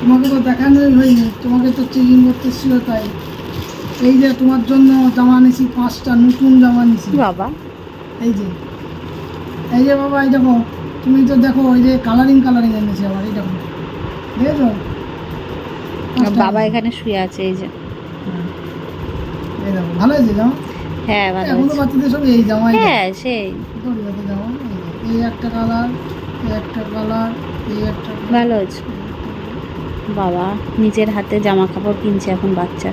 তোমাকে তো দেখানোই হয়নি তোমাকে তো চেকিং করতে ছিল তাই। এই যে তোমার জন্য জামা নিছি পাঁচটা নতুন জামা নিছি। বাবা? এই যে এই যে বাবা এই দেখো তুমি তো দেখো ওই যে কালারিং কালারিং এনেছি আবার এই দেখো। দেখেছ? বাবা এখানে শুয়ে আছে এই যে। এই দেখো ভালো হয়েছে জামা? হ্যাঁ ভালো এখনও আছে বাচ্চাদের সব এই জামাই হ্যাঁ সেই। জামা? এই এই একটা কালার এই একটা কালার এই একটা ভালো আছে বাবা নিজের হাতে জামা কাপড় কিনছে এখন বাচ্চার।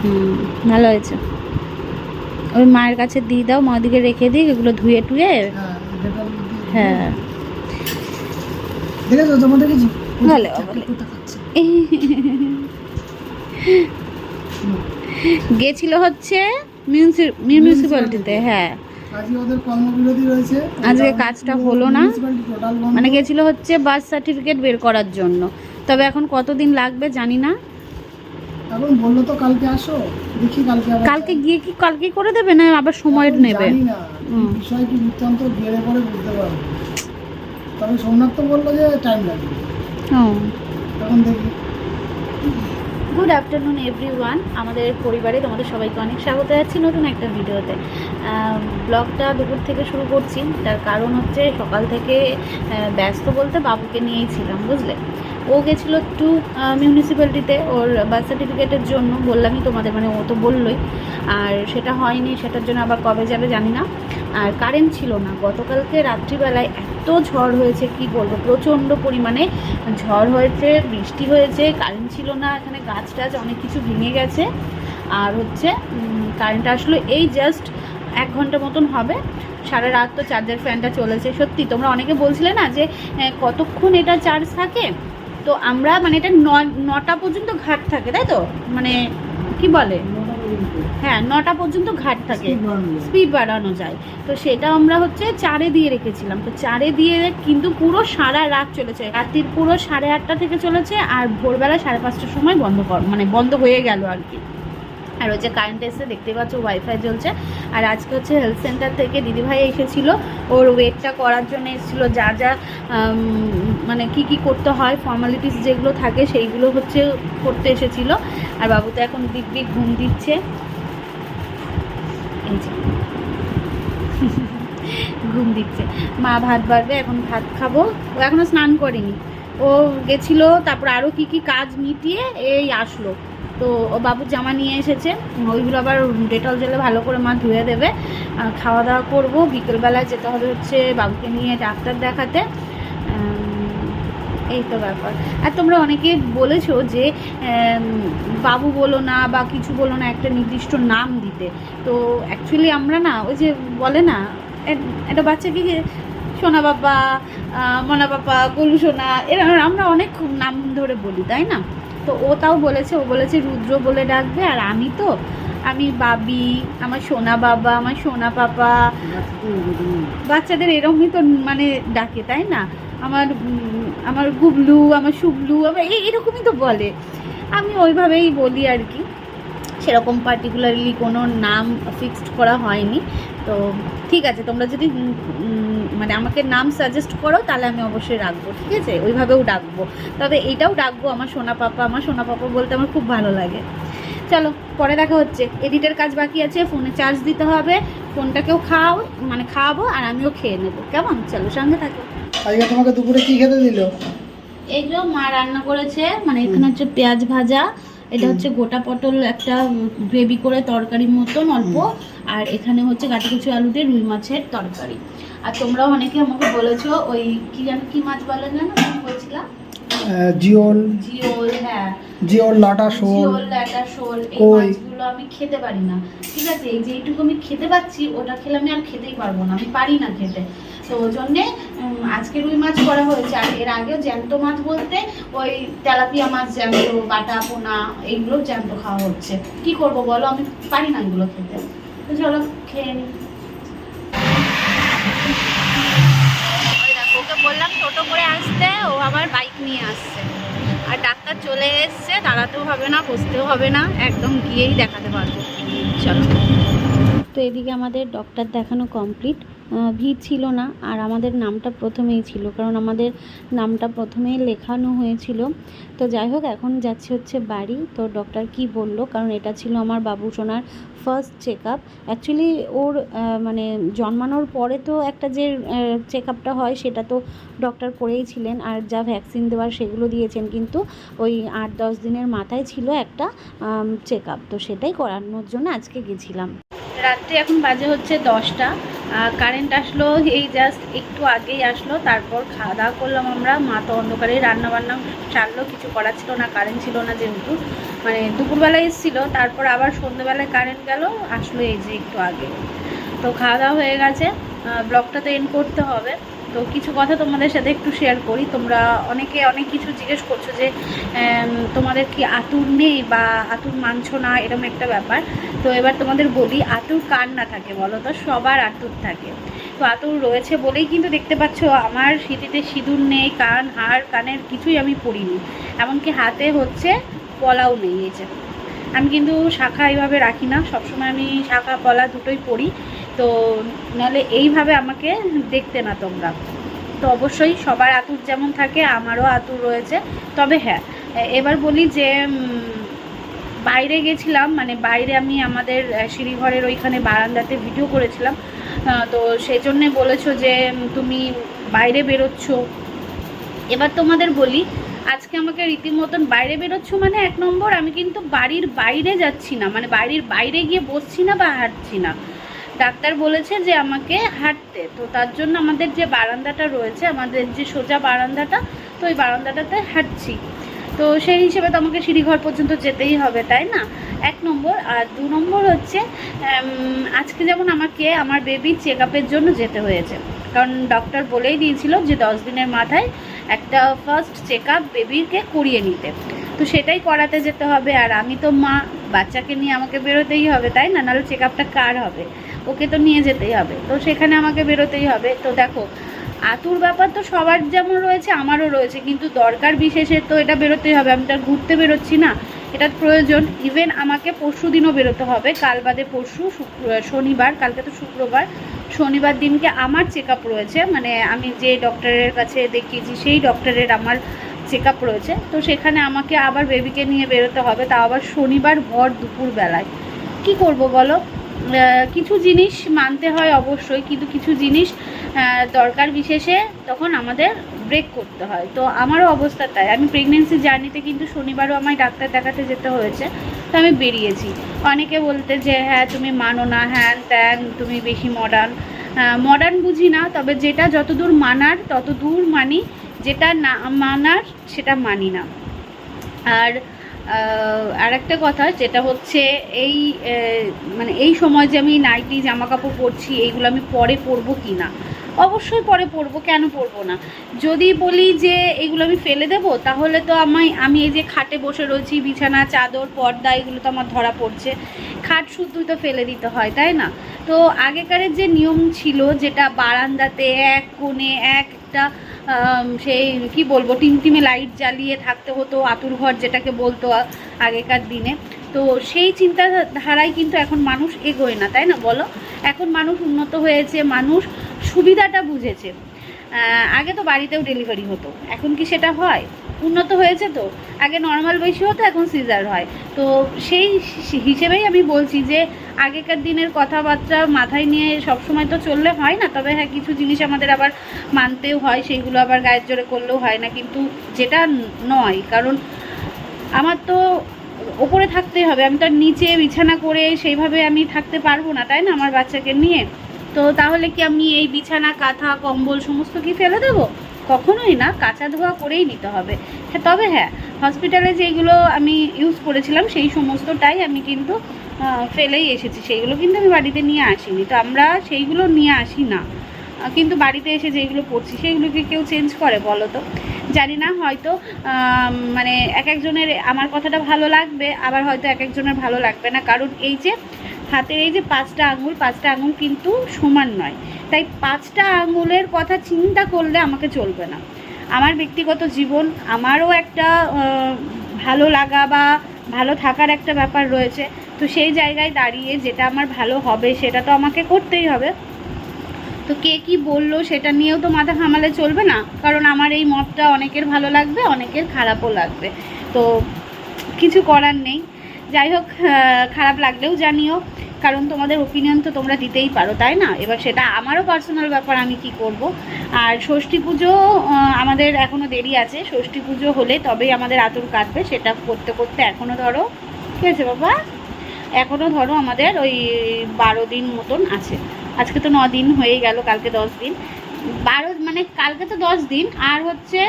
হুম ভালো হয়েছে। ওই মায়ের কাছে দিয়ে দাও মা দিকে রেখে দিই এগুলো ধুয়ে টুয়ে হ্যাঁ। গেছিল হচ্ছে মিউনিসিপ্যালিটিতে হ্যাঁ। আজকে কাজটা হলো না। মানে গেছিল হচ্ছে বার্থ সার্টিফিকেট বের করার জন্য। তবে এখন কতদিন লাগবে জানি না। এখন বলল তো কালকে আসো দেখি কালকে কালকে গিয়ে কি কালকে করে দেবে না আবার সময় নেবে। বিষয় কি বৃত্তান্ত পরে বুঝতে পারব তবে সোমনাথ তো বলল যে টাইম লাগবে। এখন দেখি। গুড আফটারনুন এভরিওয়ান আমাদের পরিবারে তোমাদের সবাইকে অনেক স্বাগত জানাচ্ছি নতুন একটা ভিডিওতে। ব্লগটা দুপুর থেকে শুরু করছি। তার কারণ হচ্ছে সকাল থেকে ব্যস্ত বলতে বাবুকে নিয়েই ছিলাম বুঝলে? ও গেছিল টু মিউনিসিপ্যালিটিতে ওর বার্থ সার্টিফিকেটের জন্য। বললামই তোমাদের মানে ও তো বললোই। আর সেটা হয়নি, সেটার জন্য আবার কবে যাবে জানি না। আর কারেন্ট ছিল না। গতকালকে রাত্রিবেলায় এত ঝড় হয়েছে, কি বলব? প্রচণ্ড পরিমাণে ঝড় হয়েছে, বৃষ্টি হয়েছে কারেন্ট ছিল না, এখানে গাছ টাছ অনেক কিছু ভেঙে গেছে। আর হচ্ছে কারেন্ট আসলো এই জাস্ট এক ঘণ্টা মতন হবে। সারা রাত তো চার্জার ফ্যানটা চলেছে। সত্যি, তোমরা অনেকে বলছিলে না যে কতক্ষণ এটা চার্জ থাকে? তো আমরা মানে এটা নটা পর্যন্ত ঘাট থাকে তাই তো? মানে কি বলে? হ্যাঁ নটা পর্যন্ত ঘাট থাকে। স্পিড বাড়ানো যায়। তো সেটা আমরা হচ্ছে চারে দিয়ে রেখেছিলাম। তো চারে দিয়ে কিন্তু পুরো সারা রাত চলেছে। রাত্রির পুরো সাড়ে আটটা থেকে চলেছে আর ভোরবেলা সাড়ে পাঁচটার সময় বন্ধ কর মানে বন্ধ হয়ে গেল আর কি। আর হচ্ছে কারেন্ট এসে দেখতে পাচ্ছ ওয়াইফাই চলছে আর আজকে হচ্ছে হেলথ সেন্টার থেকে দিদিভাই এসেছিল। ওর ওয়েটটা করার জন্য এসেছিল। যা যা মানে কি কি করতে হয় ফর্মালিটিস যেগুলো থাকে সেইগুলো হচ্ছে করতে এসেছিল। আর বাবু তো এখন দিব্যি ঘুম দিচ্ছে। যে। ঘুম দিচ্ছে। মা ভাত বাড়বে, এখন ভাত খাব। ও এখনও স্নান করেনি। ও গেছিল, তারপর আরও কি কি কাজ মিটিয়ে এই আসলো। তো ও বাবুর জামা নিয়ে এসেছে। ওইগুলো আবার ডেটল জলে ভালো করে মা ধুয়ে দেবে। খাওয়া দাওয়া করব। বিকেলবেলায় যেতে হবে হচ্ছে বাবুকে নিয়ে ডাক্তার দেখাতে। এই তো ব্যাপার। আর তোমরা অনেকে বলেছ যে বাবু বলো না বা কিছু বলো না, একটা নির্দিষ্ট নাম দিতে। তো অ্যাকচুয়ালি আমরা না, ওই যে বলে না একটা বাচ্চাকে সোনা বাবা মনা বাবা, গলু সোনা, এরা আমরা অনেক নাম ধরে বলি, তাই না? তো ও তাও বলেছে, ও বলেছে রুদ্র বলে ডাকবে আর আমি তো, আমি বাবি, আমার সোনা বাবা, আমার সোনা পাপা। বাচ্চাদের এরকমই তো মানে ডাকে, তাই না? আমার আমার গুবলু, আমার শুভলু, আমার এই এরকমই তো বলে। আমি ওইভাবেই বলি আর কি। সেরকম পার্টিকুলারলি কোনো নাম ফিক্সড করা হয়নি। তো ঠিক আছে তোমরা যদি মানে আমাকে নাম সাজেস্ট করো তাহলে আমি অবশ্যই রাখব ঠিক আছে? ওইভাবেও ডাকবো। তবে এটাও ডাকবো আমার সোনা পাপা আমার সোনা পাপা বলতে আমার খুব ভালো লাগে। চলো পরে দেখা হচ্ছে। এডিটের কাজ বাকি আছে ফোনে চার্জ দিতে হবে ফোনটাকেও খাও মানে খাওয়াবো আর আমিও খেয়ে নেব। কেমন? চলো সঙ্গে থাকো। আজকে তোমাকে দুপুরে কি খেতে দিল? এগুলো মা রান্না করেছে মানে এখানে হচ্ছে পেঁয়াজ ভাজা এটা হচ্ছে গোটা পটল একটা গ্রেভি করে তরকারির মতন অল্প। আর এখানে হচ্ছে কাটিকুচি আলু দিয়ে রুই মাছের তরকারি। আর তোমরাও অনেকে আমাকে বলেছ ওই কি যেন কি মাছ বলে আমি বলছিলাম? জিওল। জিওল হ্যাঁ। জিওল লাটা শোল। জিওল ল্যাটা শোল এই মাছগুলো আমি খেতে পারি না। ঠিক আছে এই যে এইটুকু আমি খেতে পাচ্ছি ওটা খেলে আমি আর খেতেই পারব না আমি পারি না খেতে। তো ওই জন্যে আজকে রুই মাছ করা হয়েছে আর এর আগেও জ্যান্ত মাছ বলতে ওই তেলাপিয়া মাছ জ্যান্ত বাটা পোনা এইগুলো জ্যান্ত খাওয়া হচ্ছে। কি করব বলো আমি পারি না এগুলো খেতে। তো চলো খেয়ে নিই ওকে বললাম টোটো করে আসতে ও আবার বাইক নিয়ে আসছে। আর ডাক্তার চলে এসছে দাঁড়াতেও হবে না বসতেও হবে না একদম গিয়েই দেখাতে পারব। চলো। তো এদিকে আমাদের ডক্টর দেখানো কমপ্লিট ভিড় ছিল না, আর আমাদের নামটা প্রথমেই ছিল, কারণ আমাদের নামটা প্রথমেই লেখানো হয়েছিল। তো যাই হোক, এখন যাচ্ছে হচ্ছে বাড়ি। তো ডক্টর কি বলল, কারণ এটা ছিল আমার বাবু সোনার ফার্স্ট চেক আপ অ্যাকচুয়ালি ওর মানে জন্মানোর পরে তো একটা যে চেক আপটা হয়, সেটা তো ডক্টর করেই ছিলেন, আর যা ভ্যাকসিন দেওয়ার সেগুলো দিয়েছেন, কিন্তু ওই আট দশ দিনের মাথায় ছিল একটা চেক আপ তো সেটাই করানোর জন্য আজকে গেছিলাম। রাত্রে এখন বাজে হচ্ছে দশটা। কারেন্ট আসলো, এই জাস্ট একটু আগেই আসলো, তারপর খাওয়া দাওয়া করলাম আমরা। মা তো অন্ধকারেই রান্না বান্না চাললো কিছু করার ছিল না কারেন্ট ছিল না যেহেতু। মানে দুপুরবেলায় এসেছিল, তারপর আবার সন্ধ্যেবেলায় কারেন্ট গেল, আসলো এই যে একটু আগে। তো খাওয়া দাওয়া হয়ে গেছে ব্লগটা তো এন্ড করতে হবে। তো কিছু কথা তোমাদের সাথে একটু শেয়ার করি। তোমরা অনেকে অনেক কিছু জিজ্ঞেস করছ যে তোমাদের কি আতুর নেই বা আতুর মানছো না? এরকম একটা ব্যাপার। তো এবার তোমাদের বলি, আতুর কার না থাকে বলো তো? সবার আতুর থাকে। তো আতুর রয়েছে বলেই কিন্তু দেখতে পাচ্ছ, আমার সিঁথিতে সিঁদুর নেই, কান হাড় কানের কিছুই আমি পরিনি। এমনকি হাতে হচ্ছে পলাও নেই, এই যে। আমি কিন্তু শাখা এইভাবে রাখি না। সবসময় আমি শাখা, পলা দুটোই পরি। তো নাহলে এইভাবে আমাকে দেখতে না তোমরা। তো অবশ্যই সবার আতুর যেমন থাকে, আমারও আতুর রয়েছে। তবে হ্যাঁ এবার বলি যে বাইরে গেছিলাম মানে বাইরে আমি আমাদের সিঁড়িঘরের ওইখানে বারান্দাতে ভিডিও করেছিলাম। তো সেই জন্যে বলেছ যে তুমি বাইরে বেরোচ্ছ। এবার তোমাদের বলি, আজকে আমাকে রীতিমতন বাইরে বেরোচ্ছ মানে এক নম্বর, আমি কিন্তু বাড়ির বাইরে যাচ্ছি না মানে বাড়ির বাইরে গিয়ে বসছি না বা হাঁটছি না। ডাক্তার বলেছে যে আমাকে হাঁটতে। তো তার জন্য আমাদের যে বারান্দাটা রয়েছে, আমাদের যে সোজা বারান্দাটা, তো ওই বারান্দাটাতে হাঁটছি। তো সেই হিসেবে তো আমাকে সিঁড়িঘর পর্যন্ত যেতেই হবে, তাই না? এক নম্বর। আর দু নম্বর হচ্ছে আজকে যেমন আমাকে আমার বেবির চেক আপের জন্য যেতে হয়েছে। কারণ ডক্টর বলেই দিয়েছিল যে দশ দিনের মাথায় একটা ফার্স্ট চেক আপ বেবিকে করিয়ে নিতে। তো সেটাই করাতে যেতে হবে। আর আমি তো মা, বাচ্চাকে নিয়ে আমাকে বেরোতেই হবে, তাই না? নাহলে চেক আপটা কার হবে? ওকে তো নিয়ে যেতেই হবে। তো সেখানে আমাকে বেরোতেই হবে। তো দেখো, আতুর ব্যাপার তো সবার যেমন রয়েছে, আমারও রয়েছে। কিন্তু দরকার বিশেষে তো এটা বেরোতেই হবে। আমি তো ঘুরতে বেরোচ্ছি না। এটার প্রয়োজন। ইভেন আমাকে পরশু দিনও বেরোতে হবে। কাল বাদে পরশু শনিবার, কালকে তো শুক্রবার। শনিবার দিনকে আমার চেক আপ রয়েছে। মানে আমি যে ডক্টরের কাছে দেখিয়েছি, সেই ডক্টরের আমার চেক আপ রয়েছে। তো সেখানে আমাকে আবার বেবিকে নিয়ে বেরোতে হবে। তা আবার শনিবার ভর দুপুর বেলায় কি করব বলো? কিছু জিনিস মানতে হয় অবশ্যই, কিন্তু কিছু জিনিস দরকার বিশেষে তখন আমাদের ব্রেক করতে হয়। তো আমারও অবস্থা তাই। আমি প্রেগনেন্সি জার্নিতে কিন্তু শনিবারও আমায় ডাক্তার দেখাতে যেতে হয়েছে, তো আমি বেরিয়েছি। অনেকে বলতে যে হ্যাঁ তুমি মানো না হ্যান ত্যান তুমি বেশি মডার্ন মডার্ন বুঝি না, তবে যেটা যতদূর মানার তত দূর মানি, যেটা না মানার, সেটা মানি না। আর আর একটা কথা যেটা হচ্ছে এই মানে এই সময় যে আমি নাইটি জামা কাপড় পরছি, এইগুলো আমি পরে পরবো কি না? অবশ্যই পরে পরবো, কেন পরবো না? যদি বলি যে এগুলো আমি ফেলে দেবো, তাহলে তো আমায়, আমি এই যে খাটে বসে রয়েছি, বিছানা, চাদর, পর্দা, এগুলো তো আমার ধরা পড়ছে। খাট শুদ্ধই তো ফেলে দিতে হয়, তাই না? তো আগেকারের যে নিয়ম ছিল, যেটা বারান্দাতে এক কোণে একটা সেই কি বলব টিমটিমে লাইট জ্বালিয়ে থাকতে হতো, আতুর ঘর যেটাকে বলতো আগেকার দিনে। তো সেই চিন্তা চিন্তাধারায় কিন্তু এখন মানুষ এগোয় না, তাই না বলো? এখন মানুষ উন্নত হয়েছে, মানুষ সুবিধাটা বুঝেছে। আগে তো বাড়িতেও ডেলিভারি হতো, এখন কি সেটা হয়? উন্নত হয়েছে তো? আগে নর্মাল বেশি হতো, এখন সিজার হয়। তো সেই হিসেবেই আমি বলছি যে, আগেকার দিনের কথাবার্তা মাথায় নিয়ে সবসময় তো চললে হয় না, তবে হ্যাঁ কিছু জিনিস আমাদের আবার মানতেও হয়, সেইগুলো আবার গায়ের জোরে করলেও হয় না, কিন্তু যেটা নয়, কারণ আমার তো ওপরে থাকতেই হবে, আমি তো নিচে বিছানা করে সেইভাবে আমি থাকতে পারব না, তাই না, আমার বাচ্চাকে নিয়ে? তো তাহলে কি আমি এই বিছানা, কাঁথা, কম্বল সমস্ত কি ফেলে দেবো? কখনোই না, কাঁচা ধোয়া করেই নিতে হবে। হ্যাঁ তবে হ্যাঁ হসপিটালে যেগুলো আমি ইউজ করেছিলাম, সেই সমস্তটাই আমি কিন্তু ফেলেই এসেছি। সেইগুলো কিন্তু আমি বাড়িতে নিয়ে আসিনি। তো আমরা সেইগুলো নিয়ে আসি না। কিন্তু বাড়িতে এসে যেগুলো পড়ছি সেগুলোকে কেউ চেঞ্জ করে বলো তো? জানি না, হয়তো মানে এক একজনের, আমার কথাটা ভালো লাগবে, আবার হয়তো এক একজনের ভালো লাগবে না। কারণ এই যে হাতের এই যে পাঁচটা আঙুল পাঁচটা আঙুল কিন্তু সমান নয়। তাই পাঁচটা আঙুলের কথা চিন্তা করলে আমাকে চলবে না। আমার ব্যক্তিগত জীবন, আমারও একটা ভালো লাগা বা ভালো থাকার একটা ব্যাপার রয়েছে। তো সেই জায়গায় দাঁড়িয়ে যেটা আমার ভালো হবে, সেটা তো আমাকে করতেই হবে। তো কে কি বলল সেটা নিয়েও তো মাথা ঘামালে চলবে না। কারণ আমার এই মতটা অনেকের ভালো লাগবে, অনেকের খারাপও লাগবে। তো কিছু করার নেই। যাই হোক খারাপ লাগলেও জানিও, কারণ তোমাদের ওপিনিয়ন তো তোমরা দিতেই পারো, তাই না? এবার সেটা আমারও পার্সোনাল ব্যাপার, আমি কি করব? আর ষষ্ঠী পুজো আমাদের এখনও দেরি আছে। ষষ্ঠী পুজো হলে তবেই আমাদের আতুর কাটবে, সেটা করতে করতে এখনও ধরো, ঠিক আছে বাবা? এখনও ধরো আমাদের ওই বারো দিন মতন আছে। আজকে তো ন দিন হয়ে গেল, কালকে দশ দিন। বারো মানে কালকে তো দশ দিন, আর হচ্ছে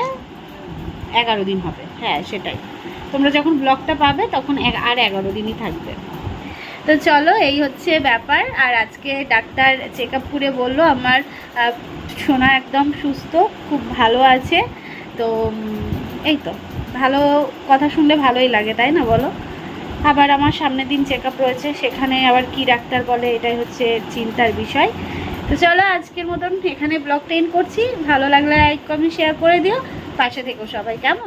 এগারো দিন হবে। হ্যাঁ সেটাই। তোমরা যখন ব্লগটা পাবে তখন আর এগারো দিনই থাকবে। তো চলো, এই হচ্ছে ব্যাপার। আর আজকে ডাক্তার চেক আপ করে বলল, আমার সোনা একদম সুস্থ, খুব ভালো আছে। তো এই তো, ভালো কথা শুনলে ভালোই লাগে, তাই না বলো? আবার আমার সামনের দিন চেক আপ রয়েছে, সেখানে আবার কি ডাক্তার বলে, এটাই হচ্ছে চিন্তার বিষয়। তো চলো, আজকের মতন এখানে ব্লগটা এন্ড করছি। ভালো লাগলে লাইক কমেন্ট শেয়ার করে দিও। পাশে থেকো সবাই, কেমন?